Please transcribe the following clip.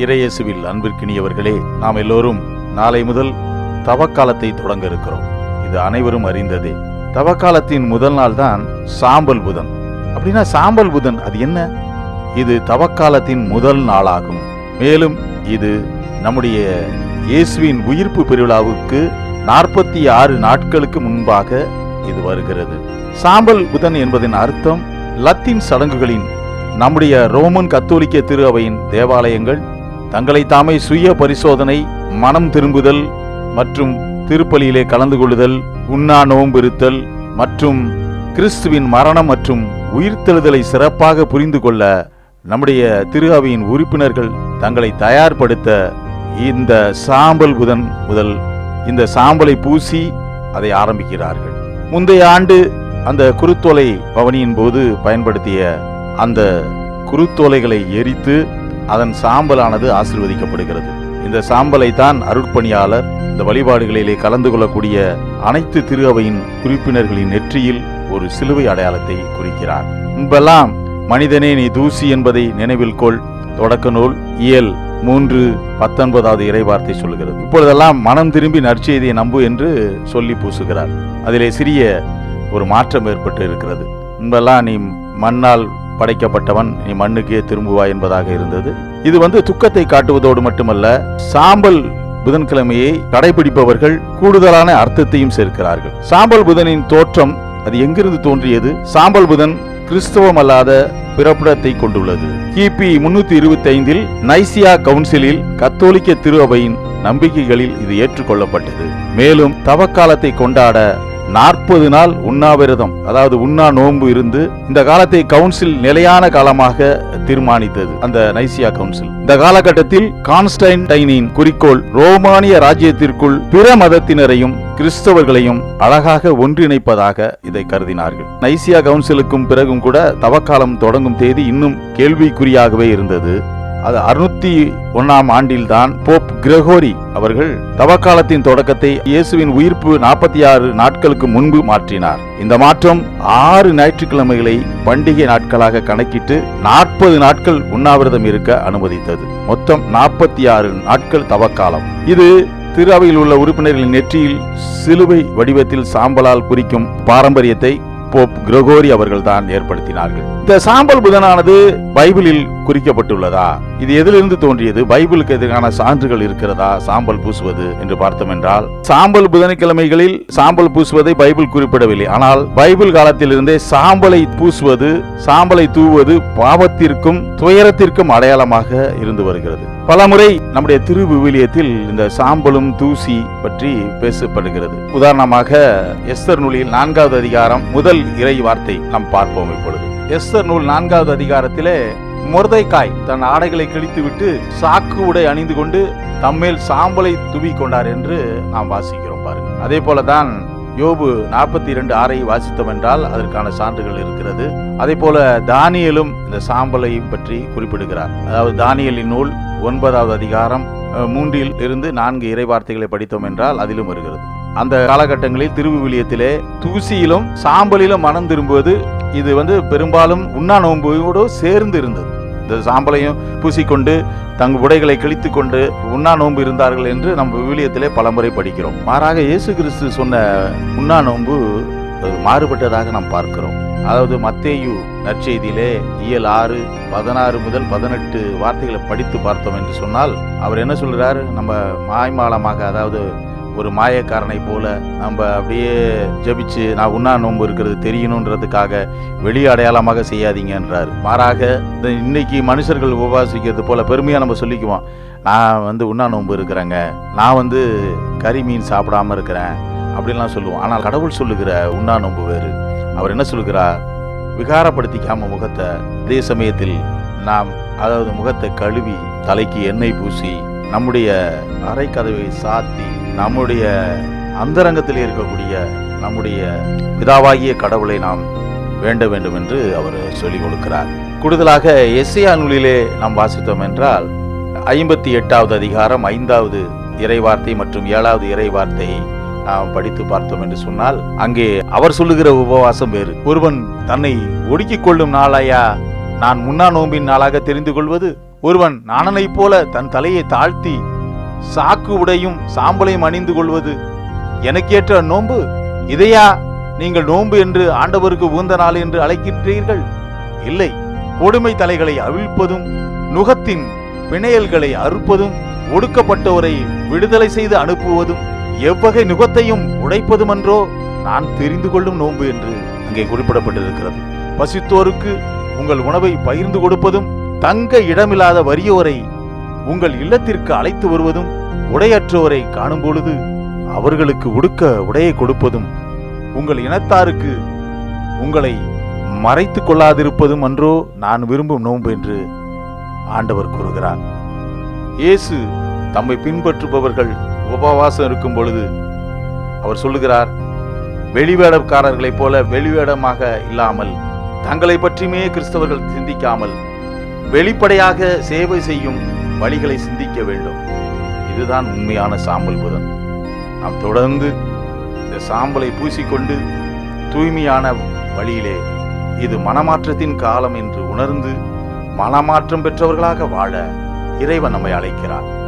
இறையேசுவில் அன்பிற்கினியவர்களே நாம் எல்லோரும் நாளை முதல் தவக்காலத்தை தொடங்க இருக்கிறோம். இது அனைவரும் அறிந்ததே. தவக்காலத்தின் முதல் நாள் தான் சாம்பல் புதன். அப்படின்னா சாம்பல் புதன் அது என்ன? இது தவக்காலத்தின் முதல் நாளாகும். மேலும் இது நம்முடைய இயேசுவின் உயிர்ப்பு பெருவிழாவுக்கு நாற்பத்தி ஆறு நாட்களுக்கு முன்பாக இது வருகிறது. சாம்பல் புதன் என்பதன் அர்த்தம் லத்தீன் சடங்குகளின் நம்முடைய ரோமன் கத்தோலிக்க திரு அவையின் தேவாலயங்கள் தங்களை தாமே சுய பரிசோதனை மனம் திரும்புதல் மற்றும் திருப்பலியிலே கலந்து கொள்ளுதல் உண்ணா நோம்பிருத்தல் மற்றும் கிறிஸ்துவின் மரணம் மற்றும் உயிர்த்தெழுதலை சிறப்பாக புரிந்து கொள்ள நம்முடைய திரு அவையின் உறுப்பினர்கள் தங்களை தயார்படுத்த இந்த சாம்பல் புதன் முதல் இந்த சாம்பலை பூசி அதை ஆரம்பிக்கிறார்கள். முந்தைய ஆண்டு அந்த குருத்தோலை பவனியின் போது பயன்படுத்திய அந்த குருத்தோலைகளை எரித்து அதன் சாம்பலானது ஆசிர்வதிக்கப்படுகிறது. இந்த சாம்பலை தான் அருட்பணியாளர் இந்த வழிபாடுகளிலே கலந்து கொள்ளக்கூடிய அனைத்து திரு அவையின் உறுப்பினர்களின் நெற்றியில் ஒரு சிலுவை அடையாளத்தை குறிக்கிறார். முன்பெல்லாம் மனிதனே நீ தூசி என்பதை நினைவில் கொள். தொடக்க நூல் இயல் மூன்று பத்தொன்பதாவது இறைவார்த்தை சொல்கிறது. இப்பொழுதெல்லாம் மனம் திரும்பி நற்செய்தியை நம்பு என்று சொல்லி பூசுகிறார். அதிலே சிறிய ஒரு மாற்றம் ஏற்பட்டு இருக்கிறது. முன்பெல்லாம் நீ மண்ணால் படைக்கப்பட்டவன் நீ மண்ணுக்கே திரும்புவாய் என்பதாக இருந்தது. இது வந்து துக்கத்தை காட்டுவதோடு மட்டுமல்ல சாம்பல் புதன்கிழமையை கடைபிடிப்பவர்கள் கூடுதலான அர்த்தத்தையும் சேர்க்கிறார்கள். சாம்பல் புதனின் தோற்றம் அது எங்கிருந்து தோன்றியது? சாம்பல் புதன் கிறிஸ்தவம் அல்லாத பிறப்பிடத்தை கொண்டுள்ளது. கிபி முன்னூத்தி இருபத்தி ஐந்தில் நைசியா கவுன்சிலில் கத்தோலிக்க திரு அவையின் நம்பிக்கைகளில் இது ஏற்றுக்கொள்ளப்பட்டது. மேலும் தவக்காலத்தை கொண்டாட நாற்பது நாள் உண்ணாவிரதம் அதாவது உண்ணா நோன்பு இருந்து இந்த காலத்தை கவுன்சில் நிலையான காலமாக தீர்மானித்தது அந்த நைசியா கவுன்சில் இந்த காலகட்டத்தில் கான்ஸ்டைன்டைனின் குறிக்கோள் ரோமானிய ராஜ்யத்திற்குள் பிற மதத்தினரையும் கிறிஸ்தவர்களையும் அழகாக ஒன்றிணைப்பதாக இதை கருதினார்கள். நைசியா கவுன்சிலுக்கும் பிறகும் கூட தவக்காலம் தொடங்கும் தேதி இன்னும் கேள்விக்குறியாகவே இருந்தது. அது அறுநூத்தி ஒன்னாம் ஆண்டில்தான் போப் கிரகோரி அவர்கள் தவக்காலத்தின் தொடக்கத்தை இயேசுவின் உயிர்ப்பு நாற்பத்தி ஆறு நாட்களுக்கு முன்பு மாற்றினார். இந்த மாற்றம் ஆறு ஞாயிற்றுக்கிழமைகளை பண்டிகை நாட்களாக கணக்கிட்டு நாற்பது நாட்கள் உண்ணாவிரதம் இருக்க அனுமதித்தது. மொத்தம் நாற்பத்தி ஆறு நாட்கள் தவக்காலம். இது திரு அவையில் உள்ள உறுப்பினர்களின் நெற்றியில் சிலுவை வடிவத்தில் சாம்பலால் குறிக்கும் பாரம்பரியத்தை போப் கிரகோரி அவர்கள் தான் ஏற்படுத்தினார்கள். இந்த சாம்பல் புதனானது பைபிளில் குறிக்கப்பட்டுள்ளதா? இது எதிலிருந்து தோன்றியது? பைபிளுக்கு எதிரான சான்றுகள் இருக்கிறதா? சாம்பல் பூசுவது என்று பார்த்தோம் என்றால் சாம்பல் புதன்கிழமைகளில் சாம்பல் பூசுவதை பைபிள் குறிப்பிடவில்லை. ஆனால் பைபிள் காலத்திலிருந்தே சாம்பலை பூசுவது சாம்பலை தூவது பாவத்திற்கும் துயரத்திற்கும் அடையாளமாக இருந்து வருகிறது. பலமுறை நம்முடைய திருவிவிலியத்தில் இந்த சாம்பலும் தூசி பற்றி பேசப்படுகிறது. உதாரணமாக எஸ்தர் நூலில் நான்காவது அதிகாரம் முதல் இறை வார்த்தை நாம் பார்ப்போம் இப்பொழுது. எஸ்தர் நூல் நான்காவது அதிகாரத்திலே முரதைக்காய் தன் ஆடைகளை கிழித்துவிட்டு சாக்கு உடை அணிந்து கொண்டு தம்மேல் சாம்பலை துவி கொண்டார் என்று நாம் வாசிக்கிறோம் பாருங்க அதே போலதான் யோபு நாற்பத்தி இரண்டு ஆறை வாசித்தோம் என்றால் அதற்கான சான்றுகள் இருக்கிறது. அதே போல தானியலும் இந்த சாம்பலை பற்றி குறிப்பிடுகிறார். அதாவது தானியலின் நூல் ஒன்பதாவது அதிகாரம் மூன்றில் இருந்து நான்கு இறைவார்த்தைகளை படித்தோம் என்றால் அதிலும் வருகிறது. அந்த காலகட்டங்களில் திருவிவிலியத்திலே தூசியிலும் சாம்பலிலும் மனம் திரும்புவது இது வந்து பெரும்பாலும் உண்ணா நோன்போடு சேர்ந்து இருந்தது. இந்த சாம்பலையும் பூசிக்கொண்டு தங்கள் உடைகளை கிழித்து கொண்டு உண்ணா நோன்பு இருந்தார்கள் என்று நம் விவிலியத்திலே பலமுறை படிக்கிறோம். மாறாக இயேசு கிறிஸ்து சொன்ன உண்ணா நோன்பு மாறுபட்டதாக நாம் பார்க்கிறோம். அதாவது மத்தேயு நற்செய்தியிலே இயல் ஆறு பதினாறு முதல் பதினெட்டு வார்த்தைகளை படித்து பார்த்தோம் என்று சொன்னால் அவர் என்ன சொல்கிறார் நம்ம மாய்மாலமாக அதாவது ஒரு மாயக்காரனை போல நம்ம அப்படியே ஜெபிச்சு நான் உண்ணா நோன்பு இருக்கிறது தெரியணுன்றதுக்காக வெளி அடையாளமாக செய்யாதீங்கன்றார். மாறாக இந்த இன்னைக்கு மனுஷர்கள் உபவாசிக்கிறது போல பெருமையாக நம்ம சொல்லிக்குவோம். நான் வந்து உண்ணா நோன்பு இருக்கிறேங்க. நான் வந்து கறி மீன் சாப்பிடாம இருக்கிறேன் அப்படின்லாம் சொல்லுவோம். ஆனால் கடவுள் சொல்லுகிற உண்ணா நோன்பு வேறு. அவர் என்ன சொல்லுகிறார்? விகாரப்படுத்திக்காம முகத்தை அதே சமயத்தில் நாம் அதாவது முகத்தை கழுவி தலைக்கு எண்ணெய் பூசி நம்முடைய அரைக்கதவை சாத்தி நம்முடைய அந்தரங்கத்தில் இருக்கக்கூடிய நம்முடைய பிதாவாகிய கடவுளை நாம் வேண்ட வேண்டும் என்று அவர் சொல்லிக் கொடுக்கிறார். கூடுதலாக எஸ்ஐயா நூலிலே நாம் வாசித்தோம் என்றால் ஐம்பத்தி எட்டாவது அதிகாரம் ஐந்தாவது இறைவார்த்தை மற்றும் ஏழாவது இறைவார்த்தையை நாம் படித்து பார்த்தோம் என்று சொன்னால் அங்கே அவர் சொல்லுகிற உபவாசம் வேறு. ஒருவன் தன்னை ஒடுக்கிக் கொள்ளும் நாளாயா? நான் முன்னா நோம்பின் நாளாக தெரிந்து கொள்வது? ஒருவன் நாணனைப் போல தன் தலையை தாழ்த்தி சாக்கு உடையும் சாம்பலையும் அணிந்து கொள்வது எனக்கேற்ற நோன்பு? இதையா நீங்கள் நோன்பு என்று ஆண்டவருக்கு உகந்த நாள் என்று அழைக்கின்றீர்கள்? இல்லை. கொடுமை தலைகளை அவிழ்ப்பதும் நுகத்தின் பிணையல்களை அறுப்பதும் ஒடுக்கப்பட்டவரை விடுதலை செய்து அனுப்புவதும் எவ்வகை நுகத்தையும் உடைப்பதுமன்றோ நான் தெரிந்து கொள்ளும் நோன்பு என்று அங்கே குறிப்பிடப்பட்டிருக்கிறது. பசித்தோருக்கு உங்கள் உணவை பகிர்ந்து கொடுப்பதும் தங்க இடமில்லாத வறியோரை உங்கள் இல்லத்திற்கு அழைத்து வருவதும் உடையற்றோரை காணும் பொழுது அவர்களுக்கு உடுக்க உடையை கொடுப்பதும் உங்கள் இனத்தாருக்கு உங்களை மறைத்து கொள்ளாதிருப்பதும் அன்றோ நான் விரும்பும் நோன்பு என்று ஆண்டவர் கூறுகிறார். இயேசு தம்மை பின்பற்றுபவர்கள் உபவாசம் இருக்கும் பொழுது அவர் சொல்லுகிறார் வெளிவேடக்காரர்களைப் போல வெளிவேடமாக இல்லாமல் தங்களை பற்றியுமே கிறிஸ்தவர்கள் சிந்திக்காமல் வெளிப்படையாக சேவை செய்யும் வழிகளை சிந்திக்க வேண்டும். இதுதான் உண்மையான சாம்பல் புதன். நாம் தொடர்ந்து இந்த சாம்பலை பூசிக்கொண்டு தூய்மையான வழியிலே இது மனமாற்றத்தின் காலம் என்று உணர்ந்து மனமாற்றம் பெற்றவர்களாக வாழ இறைவன் நம்மை அழைக்கிறார்.